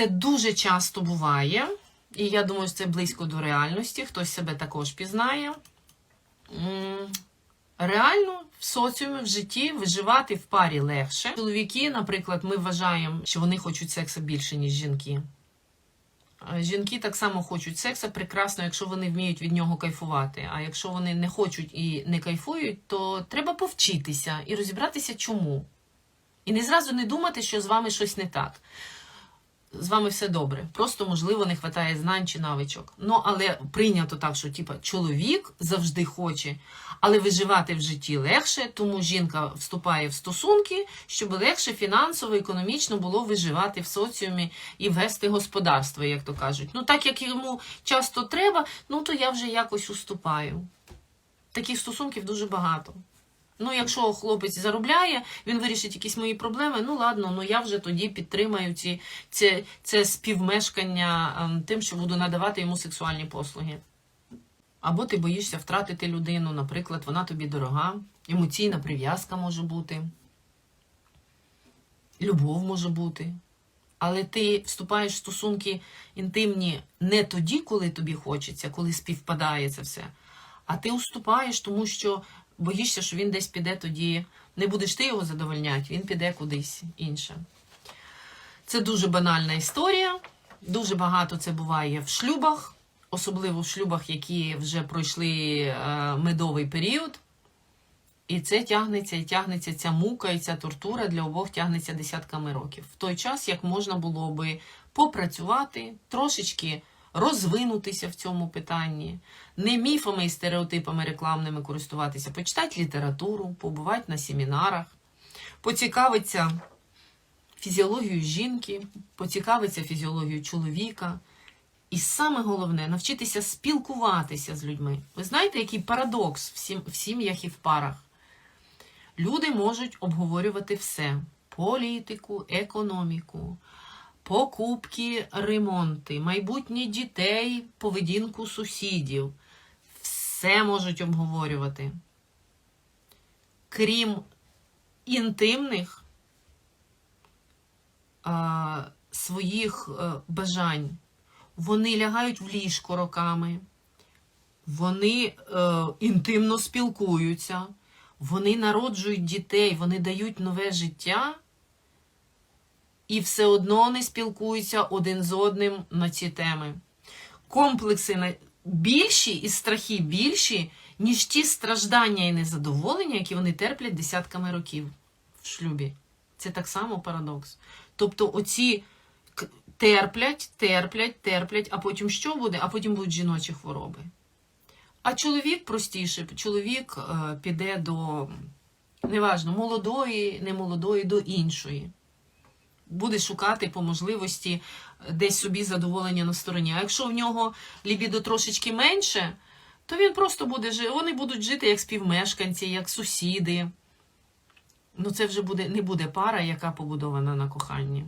Це дуже часто буває, і я думаю, що це близько до реальності. Хтось себе також пізнає. Реально в соціумі в житті виживати в парі легше. Чоловіки, наприклад, ми вважаємо, що вони хочуть секса більше, ніж жінки. Е, Жінки так само хочуть секса прекрасно, якщо вони вміють від нього кайфувати. А якщо вони не хочуть і не кайфують, то треба повчитися і розібратися, чому. І не зразу не думати, що з вами щось не так. З вами все добре. Просто, можливо, не вистачає знань чи навичок. Ну, але прийнято так, що типа, чоловік завжди хоче, але виживати в житті легше, тому жінка вступає в стосунки, щоб легше фінансово, економічно було виживати в соціумі і вести господарство, як то кажуть. Ну, так як йому часто треба, ну то я вже якось уступаю. Таких стосунків дуже багато. Ну, якщо хлопець заробляє, він вирішить якісь мої проблеми. Ну ладно, ну я вже тоді підтримаю ці, це, це співмешкання ем, тим, що буду надавати йому сексуальні послуги. Або ти боїшся втратити людину, наприклад, вона тобі дорога, емоційна прив'язка може бути, любов може бути. Але ти вступаєш в стосунки інтимні не тоді, коли тобі хочеться, коли співпадає це все. А ти уступаєш, тому що боїшся, що він десь піде тоді. Не будеш ти його задовольняти, він піде кудись інше. Це дуже банальна історія. Дуже багато це буває в шлюбах, особливо в шлюбах, які вже пройшли е, медовий період. І це тягнеться і тягнеться ця мука і ця тортура для обох тягнеться десятками років. В той час, як можна було би попрацювати, трошечки розвинутися в цьому питанні, не міфами і стереотипами рекламними користуватися, почитати літературу, побувати на семінарах, поцікавитися фізіологією жінки, поцікавитися фізіологією чоловіка. І саме головне навчитися спілкуватися з людьми. Ви знаєте, який парадокс в, сім'ях і в парах? Люди можуть обговорювати все: політику, економіку, покупки, ремонти, майбутнє дітей, поведінку сусідів. Все можуть обговорювати. Крім інтимних а, своїх е, бажань. Вони лягають в ліжко роками, вони е, інтимно спілкуються, вони народжують дітей, вони дають нове життя, і все одно не спілкуються один з одним на ці теми. Комплекси більші і страхи більші, ніж ті страждання і незадоволення, які вони терплять десятками років в шлюбі. Це так само парадокс. Тобто, оці терплять, терплять, терплять, а потім що буде? А потім будуть жіночі хвороби. А чоловік простіше, чоловік е, піде до, неважно, молодої, немолодої, до іншої. Буде шукати по можливості е, десь собі задоволення на стороні. А якщо в нього лібідо трошечки менше, то він просто буде жити. Вони будуть жити як співмешканці, як сусіди. Ну, це вже буде, не буде пара, яка побудована на коханні.